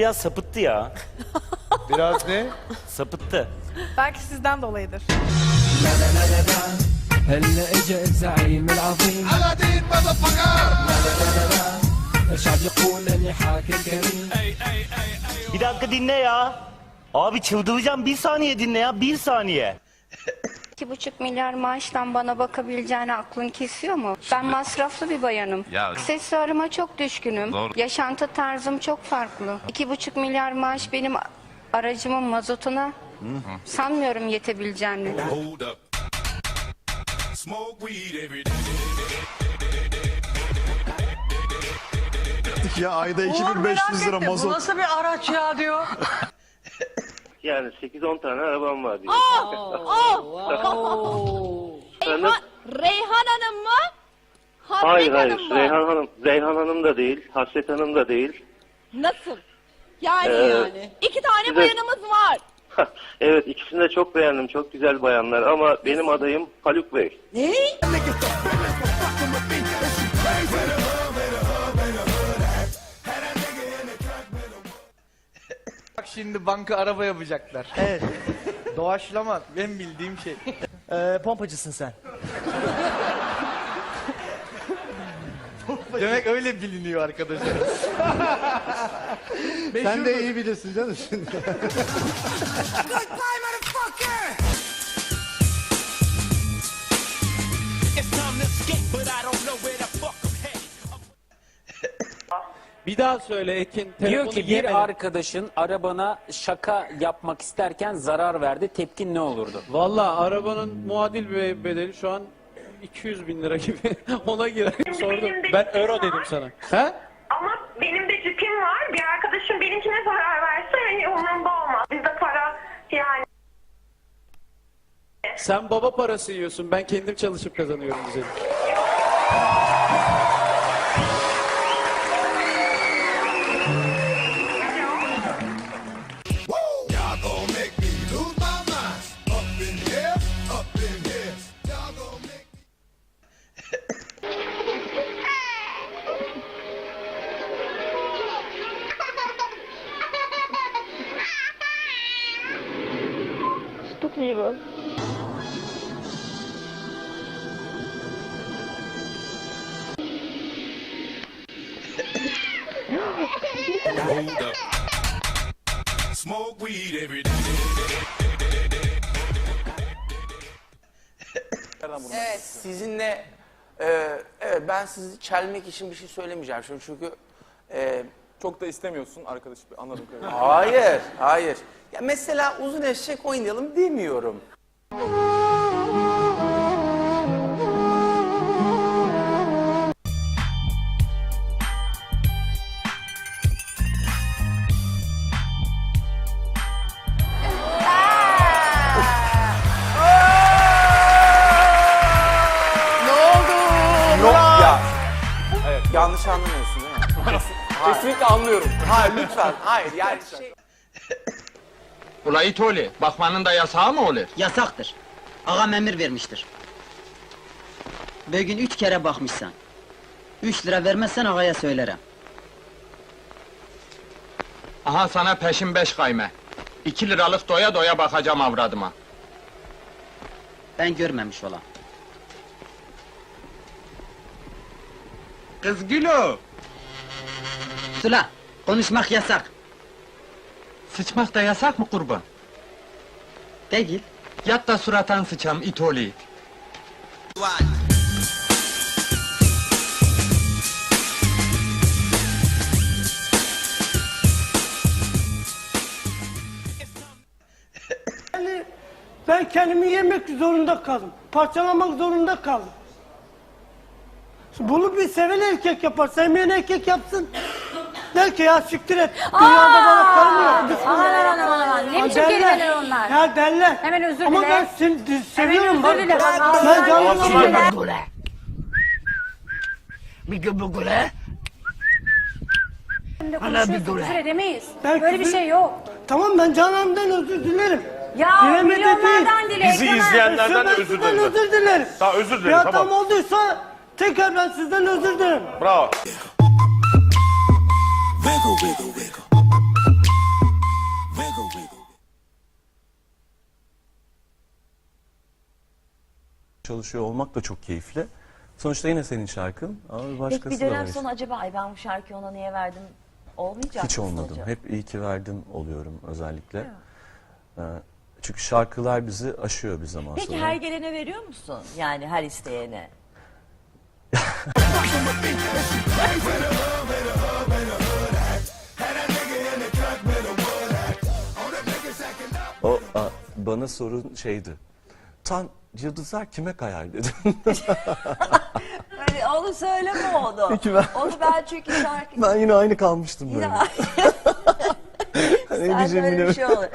biraz sapıttı ya. Biraz ne? Sapıttı. Belki sizden dolayıdır. هلا اجا الزعيم العظيم الشعب يقول اني حاكم كريم Bir dakika dinle ya. Abi çıldıracağım bir saniye dinle ya bir saniye. İki buçuk milyar maaştan bana bakabileceğini aklın kesiyor mu? Ben masraflı bir bayanım. Ya- Aksesuarıma çok düşkünüm. Doğru. Yaşantı tarzım çok farklı. İki buçuk milyar maaş benim aracımın mazotuna sanmıyorum yetebileceğini. Hold up. Smoke weed every day. Ya ayda 2500 lira Bu mazot. nasıl bir araç ya diyor. Yani 8-10 tane arabam var diyor. Efendim? Reyhan Hanım mı? Hayır hayır. Reyhan Hanım, Reyhan Hanım da değil. Hasret Hanım da değil. Nasıl? Yani Ee, yani. İki tane size- bayanımız var. evet ikisini de çok beğendim. Çok güzel bayanlar ama benim adayım Haluk Bey. Bak şimdi banka araba yapacaklar. Evet. Doğaçlama benim bildiğim şey. Ee, pompacısın sen. Demek öyle biliniyor arkadaşlar. Sen de iyi bilirsin canım şimdi. Bir daha söyle Ekin. Diyor Telefonu ki bir yemedim. arkadaşın arabana şaka yapmak isterken zarar verdi. Tepkin ne olurdu? Valla arabanın muadil be- bedeli şu an 200 bin lira gibi. Ona girer. Sordum. benim de Ben euro var. dedim sana. He? Ama benim de cipim var. Bir arkadaşım benimkine zarar verse hani umurumda olmaz. Bizde para yani. Sen baba parası yiyorsun. Ben kendim çalışıp kazanıyorum güzelim. Hold up. Smoke weed every day. Sizinle e, evet ben sizi çelmek için bir şey söylemeyeceğim şimdi çünkü e, Çok da istemiyorsun arkadaş anladım hayır hayır. Ya mesela uzun eşek oynayalım demiyorum. Yanlış anlamıyorsun değil mi? Kesinlikle anlıyorum. Hayır lütfen hayır yani şey. Ula İtoli, bakmanın da yasağı mı olur? Yasaktır. Ağam emir vermiştir. Bugün üç kere bakmışsan. Üç lira vermezsen ağaya söylerim. Aha sana peşin beş kayme. İki liralık doya doya bakacağım avradıma. Ben görmemiş olam. Kız Gülo! Sula, konuşmak yasak. Sıçmak da yasak mı kurban? Değil. Yat da suratan sıçam İtoli. Ben kendimi yemek zorunda kaldım. Parçalamak zorunda kaldım. Bunu bir seven erkek yapar, sevmeyen erkek yapsın. Der ki ya siktir et, dünyada bana karım yok. Aman aman aman aman. Ne biçim kelimeler onlar? Ya derler. Hemen özür Ama dile. ben seni seviyorum özür dile. bak. Allah Ben Allah. canım Şimdi konuşuyorsun, küfür edemeyiz. Ben Böyle bir küfür- şey yok. Tamam ben canımdan özür dilerim. Ya Dilemedi milyonlardan dile. Bizi Ekrem abi. de özür dilerim. özür dilerim. Tamam özür Bir dilerim hatam tamam. olduysa Tekrar ben sizden özür dilerim. Bravo. Çalışıyor olmak da çok keyifli. Sonuçta yine senin şarkın ama bir başkası Peki bir dönem sonra acaba ay ben bu şarkıyı ona niye verdim olmayacak Hiç olmadım. acaba? Hep iyi ki verdim oluyorum özellikle. Ee, çünkü şarkılar bizi aşıyor bir zaman Peki sonra. her gelene veriyor musun? Yani her isteyene. O a, bana sorun şeydi. Tan yıldızlar kime kayar dedim. Öyle, onu söyleme onu. Peki ben- Onu ben çünkü şarkı... ben yine aynı kalmıştım böyle. Ya. ne Sen diyeceğimi böyle bir bilemedim. şey olur.